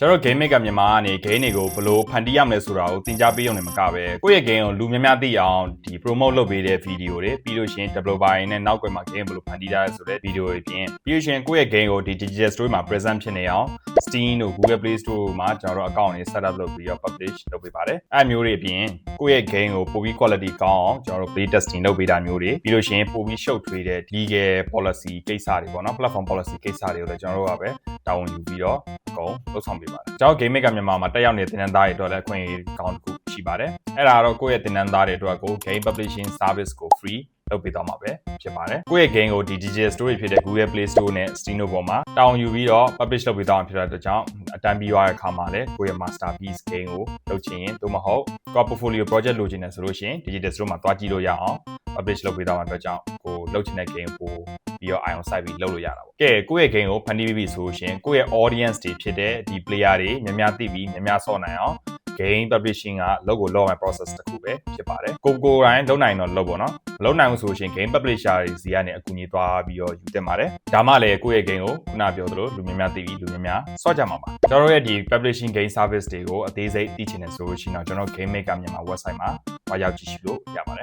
ကျွန်တော် game maker မြန်မာကနေ game တွေကိုဘယ်လိုဖန်တီးရမလဲဆိုတာကိုသင်ကြားပေးရုံနဲ့မကပဲကိုယ့်ရဲ့ game ကိုလူများများသိအောင်ဒီ promote လုပ်ပေးတဲ့ video တွေပြီးလို့ရှိရင် developer တွေနဲ့နောက်ကွယ်မှာ game ဘယ်လိုဖန်တီးရလဲဆိုတဲ့ video တွေပြင်ပြီးလို့ရှိရင်ကိုယ့်ရဲ့ game ကိုဒီ digital store မှာ present ဖြစ်နေအောင် Steam တို့ Google Play Store မှာကျွန်တော်တို့ account တွေ set up လုပ်ပြီးတော့ publish လုပ်ပေးပါတယ်အဲ့မျိုးတွေအပြင်ကိုယ့်ရဲ့ game ကိုပိုပြီး quality ကောင်းအောင်ကျွန်တော်တို့ play testing လုပ်ပေးတာမျိုးတွေပြီးလို့ရှိရင်ပိုပြီးရှုပ်ထွေးတဲ့ legal policy ကိစ္စတွေပေါ့နော် platform policy ကိစ္စတွေကိုလည်းကျွန်တော်တို့ကပဲတာဝန်ယူပြီးတော့အကုန်လုပ်ဆောင်ပေးပါတယ်ကျွန်တော် game maker မြန်မာမှာတက်ရောက်နေတဲ့သင်တန်းသားတွေအတွက်လည်းအခွင့်အရေးကောင်းတစ်ခုရှိပါတယ်အဲ့ဒါတော့ကိုယ့်ရဲ့သင်တန်းသားတွေအတွက်ကို game publishing service ကို free လုပ်ပေးသွားမှာပဲဖြစ်ပါတယ်ကိုယ့်ရဲ့ game ကိုဒီ digital store ဖြစ်တဲ့ Google Play Store နဲ့ Steam တို့ပေါ်မှာတောင်းယူပြီးတော့ publish လုပ်ပေးသွားမှာဖြစ်တဲ့အတွက်ကြောင့်အတန်းပြီးသွားတဲ့အခါမှာလည်းကိုယ့်ရဲ့ masterpiece game ကိုလုပ်ချင်ရင်သို့မဟုတ်ကိုယ့် portfolio project လုပ်ချင်တယ်ဆိုလို့ရှိရင် digital store မှာတွားကြည့်လို့ရအောင် publish လုပ်ပေးသွားမှာအတွက်ကြောင့်ကိုလုပ်ချင်တဲ့ game ကို ပြီးတော့ ion site ပြီးလုပ်လို့ရတာပေါ့ကဲကိုယ့်ရဲ့ game ကိုဖန်တီးပြီးပြီဆိုလို့ရှိရင်ကိုယ့်ရဲ့ audience တွေဖြစ်တဲ့ဒီ player တွေများများသိပြီးများများဆော့နိုင်အောင် game publishing ကလုပ်ကိုလုပ်ရမယ့် process တစ်ခုပဲဖြစ်ပါတယ်ကိုကိုယ်တိုင်လုပ်နိုင်တော့လုပ်ပေါ့နော်မလုပ်နိုင်ဘူးဆိုရင် game publisher တွေစီကနေအကူအညီသွားပြီးတော့ယူတင်ပါတယ်ဒါမှလည်းကိုယ့်ရဲ့ game ကိုခုနပြောသလိုလူများများသိပြီးလူများများဆော့ကြမှာပါကျွန်တော်တို့ရဲ့ဒီ publishing game service တွေကိုအသေးစိတ်သိချင်တယ်ဆိုလို့ရှိရင်တော့ကျွန်တော် game maker မြန်မာ website မှာတွားရောက်ကြည့်ရှုလို့ရပါတယ်